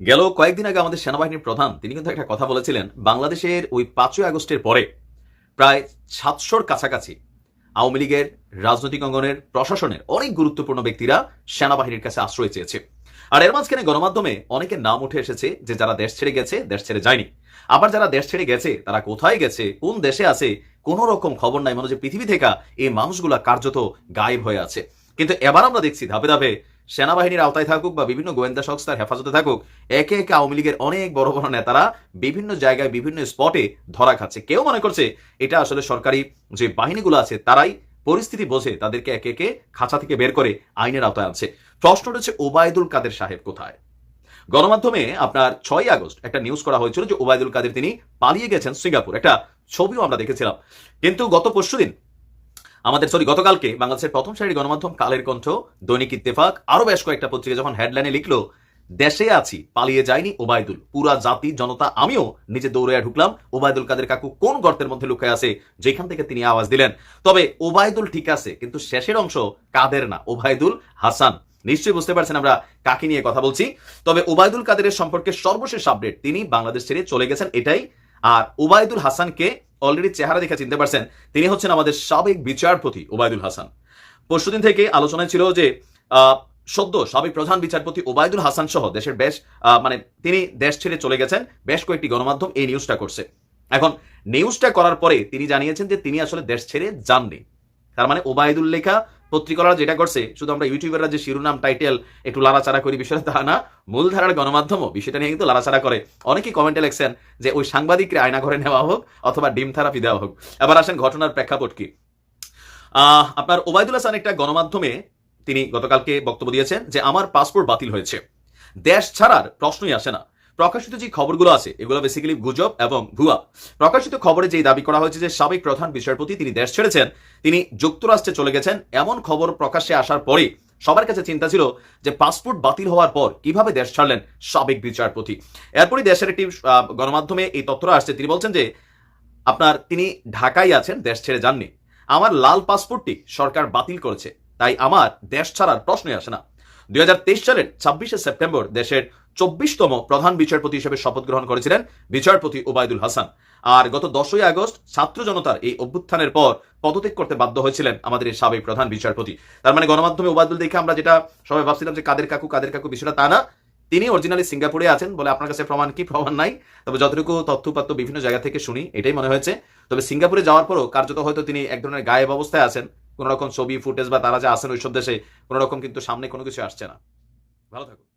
গেল কয়েকদিন আগে আমাদের সেনাবাহিনীর প্রধান, তিনি কিন্তু একটা কথা বলেছিলেন, বাংলাদেশের ওই পাঁচই আগস্টের পরে প্রায় সাতশোর কাছাকাছি আওয়ামী লীগের রাজনৈতিক অঙ্গনের, প্রশাসনের অনেক গুরুত্বপূর্ণ ব্যক্তিরা সেনাবাহিনীর কাছে আশ্রয় চেয়েছে। আর এর মাঝখানে গণমাধ্যমে অনেকের নাম উঠে এসেছে যে যারা দেশ ছেড়ে গেছে, দেশ ছেড়ে যায়নি। আবার যারা দেশ ছেড়ে গেছে, তারা কোথায় গেছে, কোন দেশে আছে, কোনো রকম খবর নাই, মনে হচ্ছে পৃথিবী থেকে এই মানুষগুলা কার্যত গায়েব হয়ে আছে। কিন্তু এবার আমরা দেখছি ধাপে ধাপে সেনাবাহিনীর আওতায় থাকুক বা বিভিন্ন গোয়েন্দা সংস্থার হেফাজতে থাকুক, একে একে আওয়ামী লীগের অনেক বড় বড় নেতারা বিভিন্ন জায়গায় বিভিন্ন স্পটে ধরা খাচ্ছে। কেউ মনে করছে এটা আসলে সরকারি যে বাহিনীগুলো আছে, তারাই পরিস্থিতি বোঝে, তাদেরকে একে একে খাঁচা থেকে বের করে আইনের আওতায় আনছে। প্রশ্নটা হচ্ছে ওবায়দুল কাদের সাহেব কোথায়? গণমাধ্যমে আপনার ছয় আগস্ট একটা নিউজ করা হয়েছিল যে ওবায়দুল কাদের তিনি পালিয়ে গেছেন সিঙ্গাপুর। একটা ছবিও আমরা দেখেছিলাম। কিন্তু গত পরশুদিন আমাদের সরি গতকালকে বাংলাদেশের প্রথম সারির গণমাধ্যম কালের কণ্ঠ, দৈনিক ইত্তেফাক, আরও বেশ কয়েকটা পত্রিকা যখন হেডলাইনে লিখলো, দেশে আছি, পালিয়ে যায়নি ওবায়দুল, পুরা জাতি, জনতা, আমিও নিজে দৌড়ে ঢুকলাম, ওবায়দুল কাদের কাকু কোন গর্তের মধ্যে লুকায় আছে, যেখান থেকে তিনি আওয়াজ দিলেন? তবে ওবায়দুল ঠিক আছে, কিন্তু শেষের অংশ কাদের না, ওবায়দুল হাসান। নিশ্চয়ই বুঝতে পারছেন আমরা কাকে নিয়ে কথা বলছি। তবে ওবায়দুল কাদেরের সম্পর্কে সর্বশেষ আপডেট তিনি বাংলাদেশ ছেড়ে চলে গেছেন এটাই। আর ওবায়দুল হাসানকে অলরেডি চেহারা দেখে চিনতে পারছেন, তিনি হচ্ছেন আমাদের সাবেক বিচারপতি ওবায়দুল হাসান। পরশুদিন থেকে আলোচনায় ছিল যে সদ্য সাবেক প্রধান বিচারপতি ওবায়দুল হাসান সহ দেশের বেশ মানে তিনি দেশ ছেড়ে চলে গেছেন, বেশ কয়েকটি গণমাধ্যম এই নিউজটা করছে। এখন নিউজটা করার পরে তিনি জানিয়েছেন যে তিনি আসলে দেশ ছেড়ে যাননি। তার মানে ওবায়দুল লেখা পত্রিকারা যেটা করছে, শুধু আমরা ইউটিউবাররা যে শিরোনাম টাইটেল একটু লাড়াচাড়া করি বিষয়টা তা না, মূলধারার গণমাধ্যমও বিষয়টা নিয়ে কিন্তু লাড়াচাড়া করে। অনেকেই কমেন্টে লেখছেন যে, ওই সাংবাদিককে আয়না ঘরে নেওয়া হোক অথবা ডিম থেরাপি দেওয়া হোক। এবার আসেন ঘটনার প্রেক্ষাপট কি? আপনার ওবায়দুল হাসান একটা গণমাধ্যমে তিনি গতকালকে বক্তব্য দিয়েছেন যে, আমার পাসপোর্ট বাতিল হয়েছে। দেশ ছাড়ার প্রশ্নই আসে না। প্রকাশিত যে খবরগুলো আছে, এগুলো বেসিক্যালি গুজব এবং ভুয়া। প্রকাশিত খবরে যেই দাবি করা হয়েছে যে, সাবেক প্রধান বিচারপতি তিনি দেশ ছেড়েছেন, তিনি যুক্তরাষ্ট্রে চলে গেছেন, এমন খবর প্রকাশ্যে আসার পরে সবার কাছে চিন্তা ছিল যে, পাসপোর্ট বাতিল হওয়ার পর কীভাবে দেশ ছাড়লেন সাবেক বিচারপতি এরপরই দেশের একটি গণমাধ্যমে এই তথ্যটা আসছে, তিনি বলছেন যে, আপনার তিনি ঢাকায় আছেন, দেশ ছেড়ে যাননি। আমার লাল পাসপোর্টটি সরকার বাতিল করেছে, তাই আমার দেশ ছাড়ার প্রশ্নই আসে না। দুই সালের ছাব্বিশে সেপ্টেম্বর দেশের চব্বিশতম প্রধান বিচারপতি হিসেবে শপথ গ্রহণ করেছিলেন বিচারপতি ওবায়দুল হাসান। আর গত দশই আগস্ট ছাত্র জনতার এই অভ্যুত্থানের পর পদত্যাগ করতে বাধ্য হয়েছিলেন আমাদের এই সাবেক প্রধান বিচারপতি। তার মানে গণমাধ্যমে ওবায়দুল দেখে আমরা যেটা সবাই ভাবছিলাম যে কাদের কাকু কাদের কাকু বিষয়টা তা না। তিনি অরিজিনালি সিঙ্গাপুরে আছেন বলে আপনার কাছে প্রমাণ কি? প্রমাণ নাই। তবে যতটুকু তথ্যপাত্য বিভিন্ন জায়গা থেকে শুনি, এটাই মনে হয়েছে। তবে সিঙ্গাপুরে যাওয়ার পরও কার্যত হয়তো তিনি এক ধরনের গায়েব অবস্থায় আছেন। কোনো রকম ছবি, ফুটেজ বা তারা যে আসেন ওইসব দেশে কোনো রকম কিন্তু সামনে কোনো কিছু আসছে না। ভালো থাকুন।